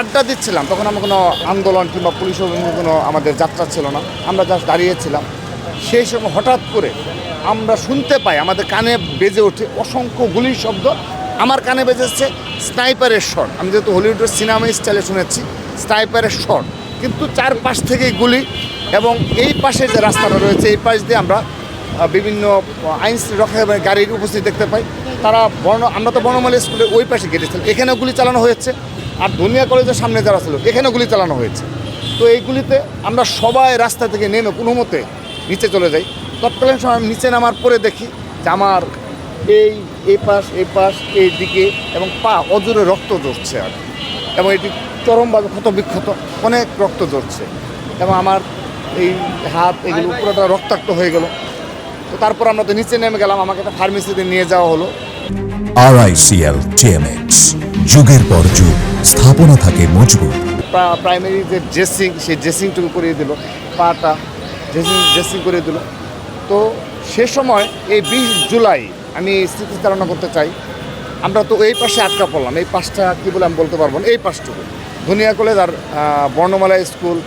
আড্ডা দিচ্ছিলাম, তখন আমরা কোনো আন্দোলন কিংবা পুলিশ কোনো আমাদের যাত্রা ছিল না। আমরা জাস্ট দাঁড়িয়েছিলাম। সেই সময় হঠাৎ করে আমরা শুনতে পাই, আমাদের কানে বেজে ওঠে অসংখ্য গুলির শব্দ। আমার কানে বেজেছে স্নাইপারের শট আমি যেহেতু হলিউডের সিনেমা স্টাইলে শুনেছি, স্নাইপারের শট কিন্তু চার পাশ থেকেই গুলি এবং এই পাশে যে রাস্তাটা রয়েছে, এই পাশ দিয়ে আমরা বিভিন্ন আইন রক্ষা গাড়ির উপস্থিত দেখতে পাই। তারা বর্ণ, আমরা তো বর্ণমালী স্কুলে ওই পাশে গেটেছিলাম। এখানেও গুলি চালানো হয়েছে। আর দুনিয়া কলেজের সামনে যারা ছিল, এখানেও গুলি চালানো হয়েছে। তো এইগুলিতে আমরা সবাই রাস্তা থেকে নেমে কোনো মতে নিচে চলে যাই। তৎকালীন সময় নিচে নামার পরে দেখি যে আমার এই এই পাশ এই পাশ এই দিকে এবং পা অজুরে রক্ত ঝরছে আর এবং এটি চরমভাবে ক্ষত বিক্ষত অনেক রক্ত ঝরছে। এবং আমার এই হাত, এগুলো পুরোটা রক্তাক্ত হয়ে গেল। তো তারপর আমরা তো নিচে নেমে গেলাম, আমাকে একটা ফার্মেসিতে নিয়ে যাওয়া হলো। আরআইসিএল টিএমএক্স যুগের পর যুগ, স্থাপনা থাকে মজবুত। প্রাইমারি যে ড্রেসিং সেই ড্রেসিংটুকু করিয়ে দিল, পাটা ড্রেসিং ড্রেসিং করে দিল। তো সে সময়, এই বিশ জুলাই, আমি স্মৃতিচারণা করতে চাই। আমরা তো এই পাশে আটকা পড়লাম, এই পাশটা কী বলে আমি বলতে পারব না, এই পাশটুকু। ধনিয়া কলেজ আর বর্ণমালা স্কুল,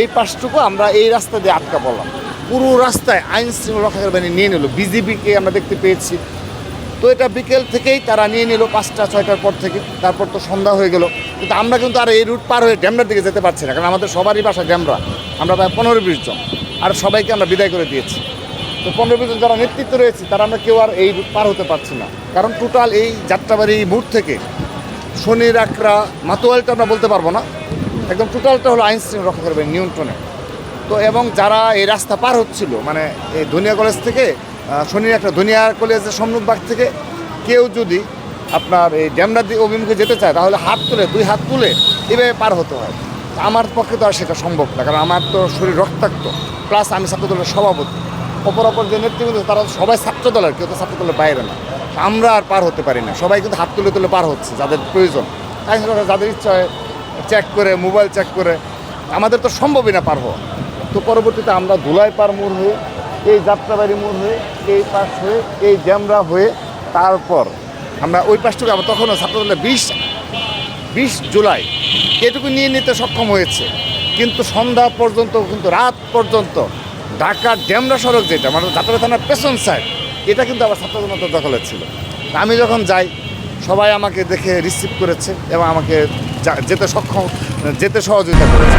এই পাশটুকু আমরা এই রাস্তা দিয়ে আটকা পড়লাম। পুরো রাস্তায় আইন শৃঙ্খলা রক্ষাকারী বাহিনী নিয়ে নিল। বিজিবিকে আমরা দেখতে পেয়েছি। তো এটা বিকেল থেকেই তারা নিয়ে নিল পাঁচটা, ছয়টার পর থেকে। তারপর তো সন্ধ্যা হয়ে গেল। কিন্তু আমরা কিন্তু আর এই রুট পার হয়ে ড্যামরার দিকে যেতে পারছি না, কারণ আমাদের সবারই বাসা ড্যামরা। আমরা প্রায় পনেরো বিশ জন। আর সবাইকে আমরা বিদায় করে দিয়েছি। তো পনেরো বিশ জন যারা নেতৃত্ব রয়েছে, তারা আমরা কেউ আর এই রুট পার হতে পারছি না। কারণ টোটাল এই যাত্রাবাড়ি মোড় থেকে শনি রাকড়া মাতোয়ালটা আমরা বলতে পারব না। একদম টোটালটা হলো আইন শৃঙ্খলা রক্ষা করবে নিয়ন্ত্রণে। তো এবং যারা এই রাস্তা পার হচ্ছিল মানে এই ধনিয়া কলেজ থেকে শনির একটা ধনিয়া কলেজের সম্মুখবাগ থেকে কেউ যদি আপনার এই ড্যামরা দিয়ে অভিমুখে যেতে চায়, তাহলে হাত তুলে, দুই হাত তুলে এভাবে পার হতে হয়। আমার পক্ষে তো আর সেটা সম্ভব না, কারণ আমার তো শরীর রক্তাক্ত প্লাস আমি ছাত্র দলের সভাপতি। অপর অপর যে নেতৃবৃন্দ, তারা সবাই ছাত্র দলের কেউ তো ছাত্র দলের বাইরে না। আমরা আর পার হতে পারি না, সবাই কিন্তু হাত তুলে তুলে পার হচ্ছে, যাদের প্রয়োজন। তাই যাদের ইচ্ছা হয় চেক করে মোবাইল চেক করে, আমাদের তো সম্ভবই না পার হওয়া। তো পরবর্তীতে আমরা ধুলাই পার মোড় হয়ে এই যাত্রাবাড়ি মোড় হয়ে, এই পাশ হয়ে, এই ড্যামরা হয়ে তারপর আমরা ওই পাশটুকু আবার তখনও ছাত্রদলের বিশ বিশ জুলাই। এটুকু নিয়ে নিতে সক্ষম হয়েছে। কিন্তু সন্ধ্যা পর্যন্ত, কিন্তু রাত পর্যন্ত ঢাকার ড্যামরা সড়ক যেটা মানে যাত্রা থানার পেছন সাইড এটা কিন্তু আবার ছাত্রজনতার দখলে ছিল। আমি যখন যাই, সবাই আমাকে দেখে রিসিভ করেছে এবং আমাকে যেতে সক্ষম, যেতে সহযোগিতা করেছে।